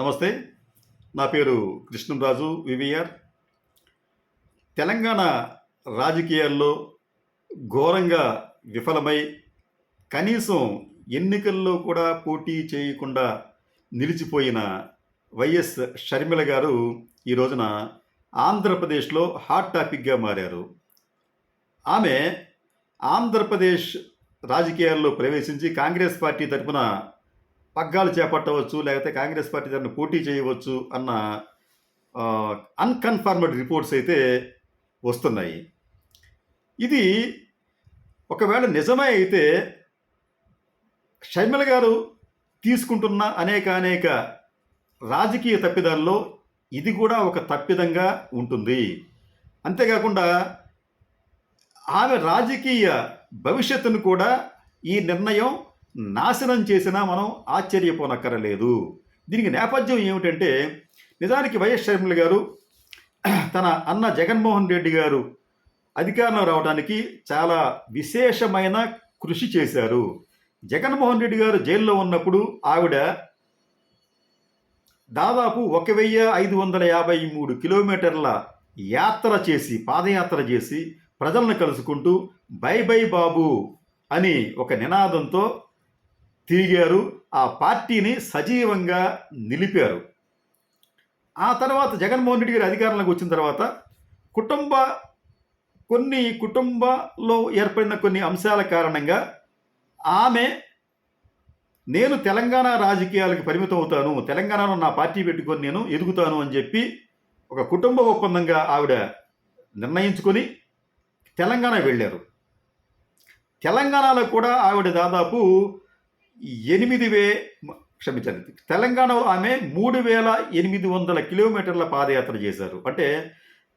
నమస్తే. నా పేరు కృష్ణంరాజు వివిఆర్. తెలంగాణ రాజకీయాల్లో ఘోరంగా విఫలమై కనీసం ఎన్నికల్లో కూడా పోటీ చేయకుండా నిలిచిపోయిన వైఎస్ షర్మిల గారు ఈ రోజున ఆంధ్రప్రదేశ్లో హాట్ టాపిక్గా మారారు. ఆమె ఆంధ్రప్రదేశ్ రాజకీయాల్లో ప్రవేశించి కాంగ్రెస్ పార్టీ తరఫున పగ్గాలు చేపట్టవచ్చు లేకపోతే కాంగ్రెస్ పార్టీ దాన్ని పోటీ చేయవచ్చు అన్న అన్కన్ఫర్మ్డ్ రిపోర్ట్స్ అయితే వస్తున్నాయి. ఇది ఒకవేళ నిజమే అయితే షర్మిల గారు తీసుకుంటున్న అనేక అనేక రాజకీయ తప్పిదాల్లో ఇది కూడా ఒక తప్పిదంగా ఉంటుంది. అంతేకాకుండా ఆమె రాజకీయ భవిష్యత్తును కూడా ఈ నిర్ణయం నాశనం చేసినా మనం ఆశ్చర్యపోనక్కరలేదు. దీనికి నేపథ్యం ఏమిటంటే నిజానికి వైఎస్ షర్మిల గారు తన అన్న జగన్మోహన్ రెడ్డి గారు అధికారంలో రావడానికి చాలా విశేషమైన కృషి చేశారు. జగన్మోహన్ రెడ్డి గారు జైల్లో ఉన్నప్పుడు ఆవిడ దాదాపు ఒక వెయ్యి ఐదు వందల యాభై మూడు కిలోమీటర్ల యాత్ర చేసి పాదయాత్ర చేసి ప్రజలను కలుసుకుంటూ బై బై బాబు అని ఒక నినాదంతో తిరిగారు. ఆ పార్టీని సజీవంగా నిలిపారు. ఆ తర్వాత జగన్మోహన్ రెడ్డి గారి అధికారంలోకి వచ్చిన తర్వాత కుటుంబ కొన్ని కుటుంబంలో ఏర్పడిన కొన్ని అంశాల కారణంగా ఆమె నేను తెలంగాణ రాజకీయాలకు పరిమితం అవుతాను. తెలంగాణలో నా పార్టీ పెట్టుకొని నేను ఎదుగుతాను అని చెప్పి ఒక కుటుంబ ఒప్పందంగా ఆవిడ నిర్ణయించుకొని తెలంగాణ వెళ్ళారు. తెలంగాణలో కూడా ఆవిడ దాదాపు ఎనిమిది వే క్షమించండి. తెలంగాణలో ఆమె మూడు వేల ఎనిమిది వందల కిలోమీటర్ల పాదయాత్ర చేశారు. అంటే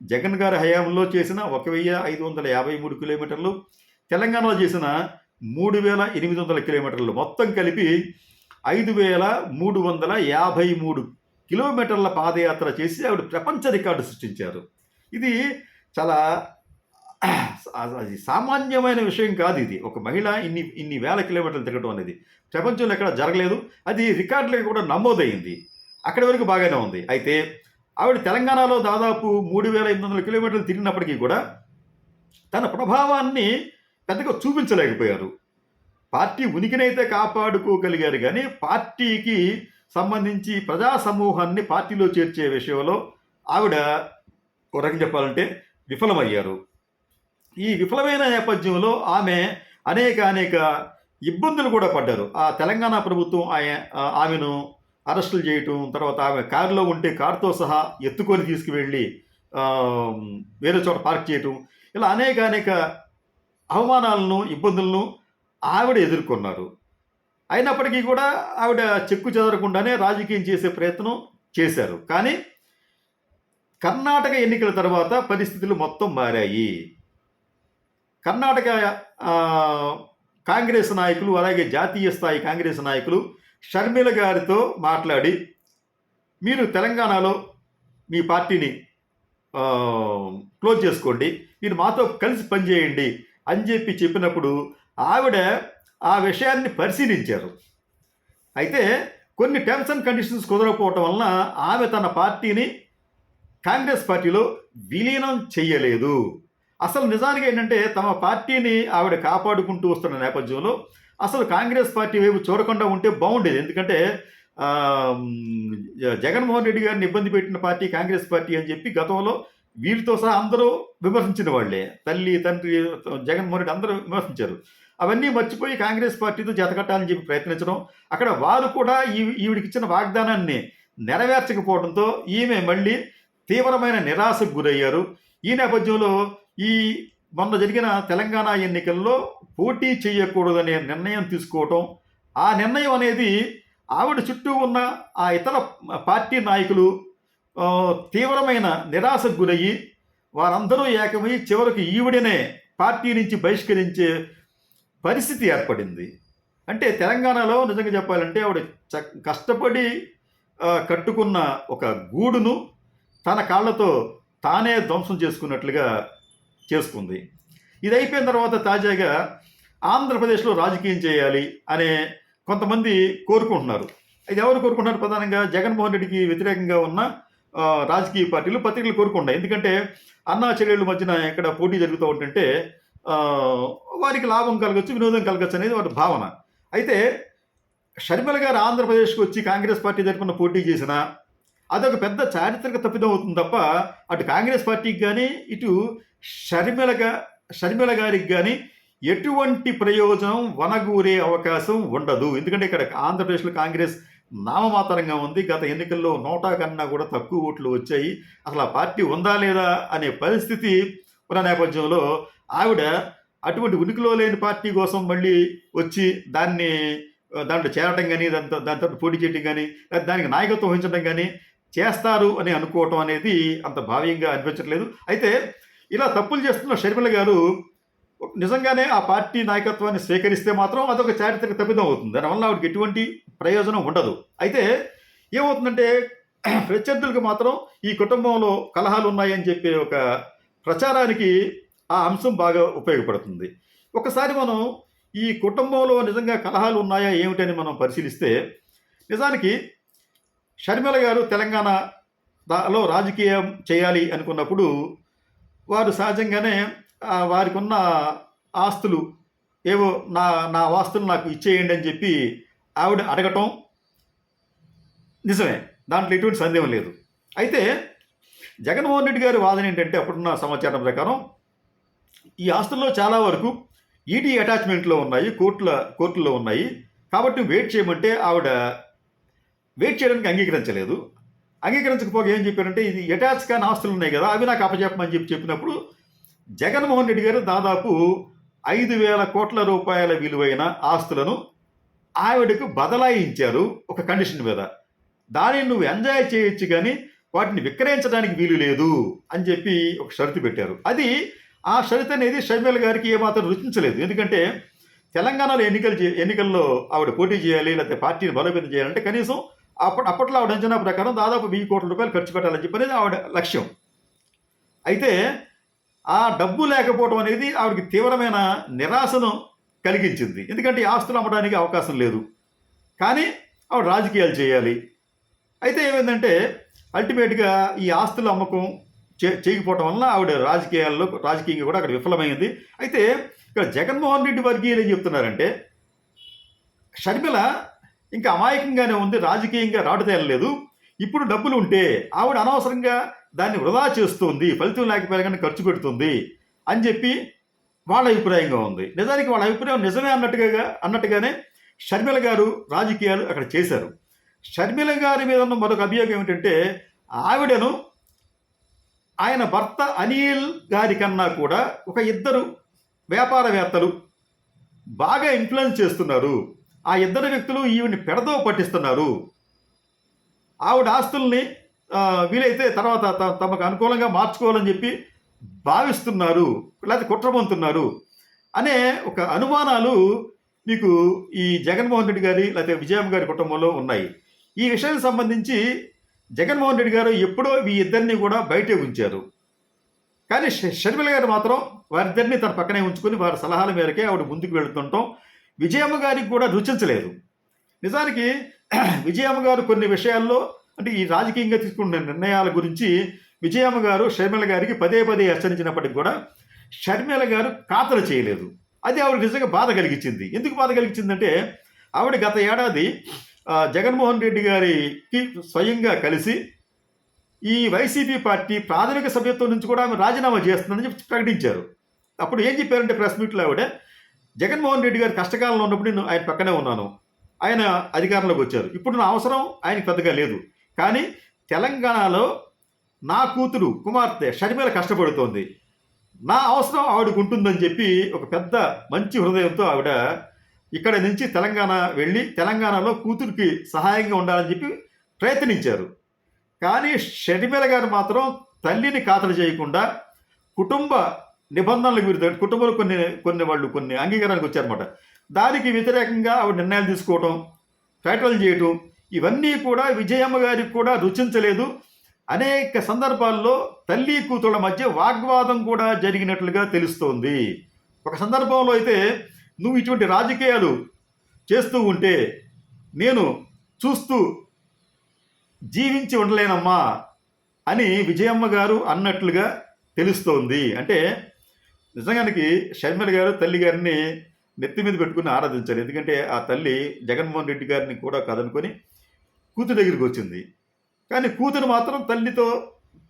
జగన్ గారి హయాంలో చేసిన ఒక వెయ్యి ఐదు వందల యాభై మూడు కిలోమీటర్లు తెలంగాణలో చేసిన మూడు వేల ఎనిమిది వందల కిలోమీటర్లు మొత్తం కలిపి ఐదు వేల మూడు వందల యాభై మూడు కిలోమీటర్ల పాదయాత్ర చేసి ఆవిడ ప్రపంచ రికార్డు సృష్టించారు. ఇది చాలా అది సామాన్యమైన విషయం కాదు ఇది. ఒక మహిళ ఇన్ని ఇన్ని వేల కిలోమీటర్లు తిరగడం అనేది ప్రపంచంలో ఎక్కడ జరగలేదు. అది రికార్డులకు కూడా నమోదైంది. అక్కడి వరకు బాగానే ఉంది. అయితే ఆవిడ తెలంగాణలో దాదాపు మూడు వేల ఎనిమిది వందల కిలోమీటర్లు తిరిగినప్పటికీ కూడా తన ప్రభావాన్ని పెద్దగా చూపించలేకపోయారు. పార్టీ ఉనికినైతే కాపాడుకోగలిగారు కానీ పార్టీకి సంబంధించి ప్రజా సమూహాన్ని పార్టీలో చేర్చే విషయంలో ఆవిడ ఒక రకం చెప్పాలంటే విఫలమయ్యారు. ఈ విఫలమైన నేపథ్యంలో ఆమె అనేక అనేక ఇబ్బందులు కూడా పడ్డారు. ఆ తెలంగాణ ప్రభుత్వం ఆమె ఆమెను అరెస్టులు చేయటం తర్వాత ఆమె కారులో ఉంటే కారుతో సహా ఎత్తుకొని తీసుకువెళ్ళి వేరే చోట పార్క్ చేయటం ఇలా అనేక అనేక అవమానాలను ఇబ్బందులను ఆవిడ ఎదుర్కొన్నారు. అయినప్పటికీ కూడా ఆవిడ చెక్కు చెదరకుండానే రాజకీయం చేసే ప్రయత్నం చేశారు. కానీ కర్ణాటక ఎన్నికల తర్వాత పరిస్థితులు మొత్తం మారాయి. కర్ణాటక కాంగ్రెస్ నాయకులు అలాగే జాతీయ స్థాయి కాంగ్రెస్ నాయకులు షర్మిల గారితో మాట్లాడి మీరు తెలంగాణలో మీ పార్టీని క్లోజ్ చేసుకోండి మీరు మాతో కలిసి పనిచేయండి అని చెప్పి చెప్పినప్పుడు ఆవిడ ఆ విషయాన్ని పరిశీలించారు. అయితే కొన్ని టర్మ్స్ అండ్ కండిషన్స్ కుదరకపోవటం వలన ఆమె తన పార్టీని కాంగ్రెస్ పార్టీలో విలీనం చేయలేదు. అసలు నిజానికి ఏంటంటే తమ పార్టీని ఆవిడ కాపాడుకుంటూ వస్తున్న నేపథ్యంలో అసలు కాంగ్రెస్ పార్టీ వైపు చూడకుండా ఉంటే బాగుండేది. ఎందుకంటే జగన్మోహన్ రెడ్డి గారిని ఇబ్బంది పెట్టిన పార్టీ కాంగ్రెస్ పార్టీ అని చెప్పి గతంలో వీరితో సహా అందరూ విమర్శించిన వాళ్ళే. తల్లి తండ్రి జగన్మోహన్ రెడ్డి అందరూ విమర్శించారు. అవన్నీ మర్చిపోయి కాంగ్రెస్ పార్టీతో జతకట్టాలని చెప్పి ప్రయత్నించడం అక్కడ వారు కూడా ఈ ఈవిడికి ఇచ్చిన వాగ్దానాన్ని నెరవేర్చకపోవడంతో ఈమె మళ్ళీ తీవ్రమైన నిరాశకు గురయ్యారు. ఈ నేపథ్యంలో ఈ మొన్న జరిగిన తెలంగాణ ఎన్నికల్లో పోటీ చేయకూడదనే నిర్ణయం తీసుకోవటం ఆ నిర్ణయం అనేది ఆవిడ చుట్టూ ఉన్న ఆ ఇతర పార్టీ నాయకులు తీవ్రమైన నిరాశకు గురయ్యి వారందరూ ఏకమై చివరికి ఈవిడనే పార్టీ నుంచి బహిష్కరించే పరిస్థితి ఏర్పడింది. అంటే తెలంగాణలో నిజంగా చెప్పాలంటే ఆవిడ చ కష్టపడి కట్టుకున్న ఒక గూడును తన కాళ్ళతో తానే ధ్వంసం చేసుకున్నట్లుగా చేసుకుంది. ఇది అయిపోయిన తర్వాత తాజాగా ఆంధ్రప్రదేశ్లో రాజకీయం చేయాలి అనే కొంతమంది కోరుకుంటున్నారు. ఇది ఎవరు కోరుకుంటున్నారు? ప్రధానంగా జగన్మోహన్ రెడ్డికి వ్యతిరేకంగా ఉన్న రాజకీయ పార్టీలు పత్రికలు కోరుకుంటాయి ఎందుకంటే అన్నా చెల్లెళ్ళ మధ్యన ఎక్కడ పోటీ జరుగుతూ ఉంటుంటే వారికి లాభం కలగచ్చు వినోదం కలగచ్చు అనేది వారి భావన. అయితే షర్మిల గారు ఆంధ్రప్రదేశ్కి వచ్చి కాంగ్రెస్ పార్టీ తరఫున పోటీ చేసిన అదొక పెద్ద చారిత్రక తప్పిదం అవుతుంది తప్ప అటు కాంగ్రెస్ పార్టీకి కానీ ఇటు షర్మిలగా షర్మిల గారికి కానీ ఎటువంటి ప్రయోజనం వనగూరే అవకాశం ఉండదు. ఎందుకంటే ఇక్కడ ఆంధ్రప్రదేశ్లో కాంగ్రెస్ నామమాత్రంగా ఉంది. గత ఎన్నికల్లో నోటా కన్నా కూడా తక్కువ ఓట్లు వచ్చాయి. అసలు ఆ పార్టీ ఉందా లేదా అనే పరిస్థితి ఉన్న నేపథ్యంలో ఆవిడ అటువంటి ఉనికిలో లేని పార్టీ కోసం మళ్ళీ వచ్చి దాన్ని దాంట్లో చేరటం కానీ దాంతో దాంతో పోటీ చేయడం కానీ లేదా దానికి నాయకత్వం వహించడం కానీ చేస్తారు అని అనుకోవటం అనేది అంత భావ్యంగా అనిపించట్లేదు. అయితే ఇలా తప్పులు చేస్తున్న షర్మిల గారు నిజంగానే ఆ పార్టీ నాయకత్వాన్ని స్వీకరిస్తే మాత్రం అదొక చారిత్రక తప్పిదం అవుతుంది. దానివల్ల ఆవిడకి ఎటువంటి ప్రయోజనం ఉండదు. అయితే ఏమవుతుందంటే ప్రత్యర్థులకు మాత్రం ఈ కుటుంబంలో కలహాలు ఉన్నాయని చెప్పే ఒక ప్రచారానికి ఆ అంశం బాగా ఉపయోగపడుతుంది. ఒకసారి మనం ఈ కుటుంబంలో నిజంగా కలహాలు ఉన్నాయా ఏమిటని మనం పరిశీలిస్తే నిజానికి షర్మిల గారు తెలంగాణలో రాజకీయం చేయాలి అనుకున్నప్పుడు వారు సహజంగానే వారికి ఉన్న ఆస్తులు ఏవో నా నా వాస్తులు నాకు ఇచ్చేయండి అని చెప్పి ఆవిడ అడగటం నిజమే. దాంట్లో ఎటువంటి సందేహం లేదు. అయితే జగన్మోహన్ రెడ్డి గారి వాదన ఏంటంటే అప్పుడున్న సమాచారం ప్రకారం ఈ ఆస్తుల్లో చాలా వరకు ఈడీ అటాచ్మెంట్లో ఉన్నాయి కోర్టుల కోర్టుల్లో ఉన్నాయి. కాబట్టి వెయిట్ చేయమంటే ఆవిడ వెయిట్ చేయడానికి అంగీకరించలేదు. అంగీకరించకపోగా ఏం చెప్పారంటే ఇది అటాచ్ కాని ఆస్తులు ఉన్నాయి కదా అవి నాకు అప్పచెప్పమని చెప్పి చెప్పినప్పుడు జగన్మోహన్ రెడ్డి గారు దాదాపు ఐదు వేల కోట్ల రూపాయల విలువైన ఆస్తులను ఆవిడకు బదలాయించారు ఒక కండిషన్ మీద. దానిని నువ్వు ఎంజాయ్ చేయొచ్చు కానీ వాటిని విక్రయించడానికి వీలు లేదు అని చెప్పి ఒక షరతు పెట్టారు. అది ఆ షరతు అనేది షర్మిల గారికి ఏమాత్రం రుచించలేదు. ఎందుకంటే తెలంగాణలో ఎన్నికలు చే- ఎన్నికల్లో ఆవిడ పోటీ చేయాలి లేకపోతే పార్టీని బలోపేతం చేయాలంటే కనీసం అప్పటి అప్పట్లో ఆవిడ అంచనా ప్రకారం దాదాపు వెయ్యి కోట్ల రూపాయలు ఖర్చు పెట్టాలని చెప్పి అనేది ఆవిడ లక్ష్యం. అయితే ఆ డబ్బు లేకపోవడం అనేది ఆవిడకి తీవ్రమైన నిరాశను కలిగించింది. ఎందుకంటే ఆస్తులు అమ్మడానికి అవకాశం లేదు. కానీ ఆవిడ రాజకీయాలు చేయాలి. అయితే ఏమైందంటే అల్టిమేట్గా ఈ ఆస్తుల అమ్మకం చే చేయకపోవటం వల్ల ఆవిడ రాజకీయాల్లో రాజకీయంగా కూడా అక్కడ విఫలమైంది. అయితే ఇక్కడ జగన్మోహన్ రెడ్డి వర్గీయులు ఏం చెప్తున్నారంటే షర్మిల ఇంకా అమాయకంగానే ఉంది రాజకీయంగా రాటు తేలలేదు. ఇప్పుడు డబ్బులు ఉంటే ఆవిడ అనవసరంగా దాన్ని వృధా చేస్తుంది ఫలితం లేకపోయినా కానీ ఖర్చు పెడుతుంది అని చెప్పి వాళ్ళ అభిప్రాయంగా ఉంది. నిజానికి వాళ్ళ అభిప్రాయం నిజమే అన్నట్టుగా అన్నట్టుగానే షర్మిల గారు రాజకీయాలు అక్కడ చేశారు. షర్మిల గారి మీద ఉన్న మరొక అభియోగం ఏమిటంటే ఆవిడను ఆయన భర్త అనిల్ గారి కన్నా కూడా ఒక ఇద్దరు వ్యాపారవేత్తలు బాగా ఇన్ఫ్లుయెన్స్ చేస్తున్నారు. ఆ ఇద్దరు వ్యక్తులు ఈవిని పెడదో పట్టిస్తున్నారు. ఆవిడ ఆస్తుల్ని వీలైతే తర్వాత త- తమకు అనుకూలంగా మార్చుకోవాలని చెప్పి భావిస్తున్నారు లేకపోతే కుట్రపొందుతున్నారు అనే ఒక అనుమానాలు మీకు ఈ జగన్మోహన్ రెడ్డి గారి లేకపోతే విజయమ్మ గారి కుటుంబంలో ఉన్నాయి. ఈ విషయానికి సంబంధించి జగన్మోహన్ రెడ్డి గారు ఎప్పుడో ఈ ఇద్దరిని కూడా బయటే ఉంచారు. కానీ షర్మిల గారు మాత్రం వారిద్దరిని తన పక్కనే ఉంచుకొని వారి సలహాల మేరకే ఆవిడ ముందుకు వెళుతుంటాం. విజయమ్మ గారికి కూడా రుచించలేదు. నిజానికి విజయమ్మ గారు కొన్ని విషయాల్లో అంటే ఈ రాజకీయంగా తీసుకున్న నిర్ణయాల గురించి విజయమ్మ గారు షర్మిల గారికి పదే పదే హెచ్చరించినప్పటికి కూడా షర్మిల గారు ఖాతరు చేయలేదు. అది ఆవిడ నిజంగా బాధ కలిగించింది. ఎందుకు బాధ కలిగించిందంటే ఆవిడ గత ఏడాది జగన్మోహన్ రెడ్డి గారికి స్వయంగా కలిసి ఈ వైసీపీ పార్టీ ప్రాథమిక సభ్యత్వం నుంచి కూడా ఆమె రాజీనామా చేస్తుందని చెప్పి ప్రకటించారు. అప్పుడు ఏం చెప్పారంటే ప్రెస్ మీట్లో ఆవిడ? జగన్మోహన్ రెడ్డి గారు కష్టకాలంలో ఉన్నప్పుడు నేను ఆయన పక్కనే ఉన్నాను. ఆయన అధికారంలోకి వచ్చారు. ఇప్పుడు నా అవసరం ఆయనకి పెద్దగా లేదు. కానీ తెలంగాణలో నా కూతురు కుమార్తె షర్మిల కష్టపడుతోంది. నా అవసరం ఆవిడకు ఉంటుందని చెప్పి ఒక పెద్ద మంచి హృదయంతో ఆవిడ ఇక్కడ నుంచి తెలంగాణ వెళ్ళి తెలంగాణలో కూతురికి సహాయంగా ఉండాలని చెప్పి ప్రయత్నించారు. కానీ షర్మిల గారు మాత్రం తల్లిని ఖాతరు చేయకుండా కుటుంబ నిబంధనలకు విరుద్ధంగా కుటుంబంలో కొన్ని కొన్ని వాళ్ళు కొన్ని అంగీకారానికి వచ్చారన్నమాట. దానికి వ్యతిరేకంగా ఆవిడ నిర్ణయాలు తీసుకోవటం ప్రకటనలు చేయటం ఇవన్నీ కూడా విజయమ్మ గారికి కూడా రుచించలేదు. అనేక సందర్భాల్లో తల్లి కూతుళ్ళ మధ్య వాగ్వాదం కూడా జరిగినట్లుగా తెలుస్తోంది. ఒక సందర్భంలో అయితే నువ్వు ఇటువంటి రాజకీయాలు చేస్తూ ఉంటే నేను చూస్తూ జీవించి ఉండలేనమ్మా అని విజయమ్మ గారు అన్నట్లుగా తెలుస్తోంది. అంటే నిజంగానికి షర్మిల గారు తల్లి గారిని నెత్తి మీద పెట్టుకుని ఆరాధించారు. ఎందుకంటే ఆ తల్లి జగన్మోహన్ రెడ్డి గారిని కూడా కదనుకొని కూతురు దగ్గరికి వచ్చింది. కానీ కూతురు మాత్రం తల్లితో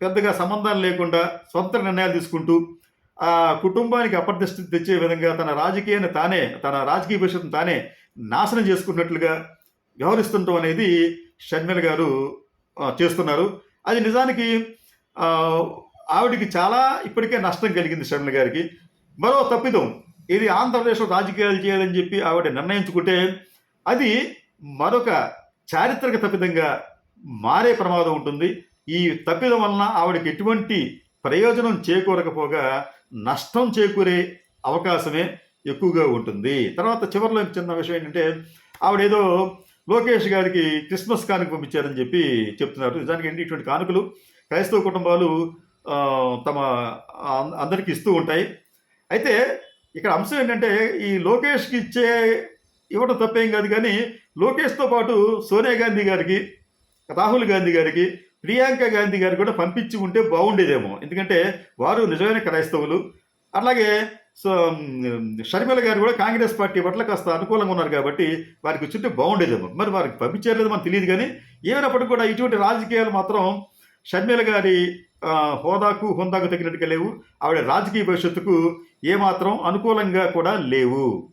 పెద్దగా సంబంధాలు లేకుండా సొంత నిర్ణయాలు తీసుకుంటూ ఆ కుటుంబానికి అప్రతిష్ట తెచ్చే విధంగా తన రాజకీయాన్ని తానే తన రాజకీయ భవిష్యత్తును తానే నాశనం చేసుకున్నట్లుగా వ్యవహరిస్తుండటం అనేది షర్మిల గారు చేస్తున్నారు. అది నిజానికి ఆవిడికి చాలా ఇప్పటికే నష్టం కలిగింది షర్మిల గారికి. మరో తప్పిదం. ఇది ఆంధ్రప్రదేశ్లో రాజకీయాలు చేయాలని చెప్పి ఆవిడ నిర్ణయించుకుంటే అది మరొక చారిత్రక తప్పిదంగా మారే ప్రమాదం ఉంటుంది. ఈ తప్పిదం వలన ఆవిడకి ఎటువంటి ప్రయోజనం చేకూరకపోగా నష్టం చేకూరే అవకాశమే ఎక్కువగా ఉంటుంది. తర్వాత చివరిలో చిన్న విషయం ఏంటంటే ఆవిడ ఏదో లోకేష్ గారికి క్రిస్మస్ కానుక పంపించారని చెప్పి చెప్తున్నారు. నిజానికి ఏంటి? ఇటువంటి కానుకలు క్రైస్తవ కుటుంబాలు తమ అందరికి ఇస్తూ ఉంటాయి. అయితే ఇక్కడ అంశం ఏంటంటే ఈ లోకేష్కి ఇచ్చే ఇవ్వడం తప్పేం కాదు కానీ లోకేష్తో పాటు సోనియా గాంధీ గారికి రాహుల్ గాంధీ గారికి ప్రియాంక గాంధీ గారికి కూడా పంపించి ఉంటే బాగుండేదేమో. ఎందుకంటే వారు నిజమైన క్రైస్తవులు. అలాగే సో షర్మిల గారు కూడా కాంగ్రెస్ పార్టీ పట్ల కాస్త అనుకూలంగా ఉన్నారు కాబట్టి వారికి వచ్చింటే బాగుండేదేమో. మరి వారికి పంపించారు మనకు తెలియదు కానీ ఏమైనప్పటికీ కూడా ఇటువంటి రాజకీయాలు మాత్రం షర్మిల గారి హోదాకు హోందాకు తగినట్టుగా లేవు. ఆవిడ రాజకీయ భవిష్యత్తుకు ఏమాత్రం అనుకూలంగా కూడా లేవు.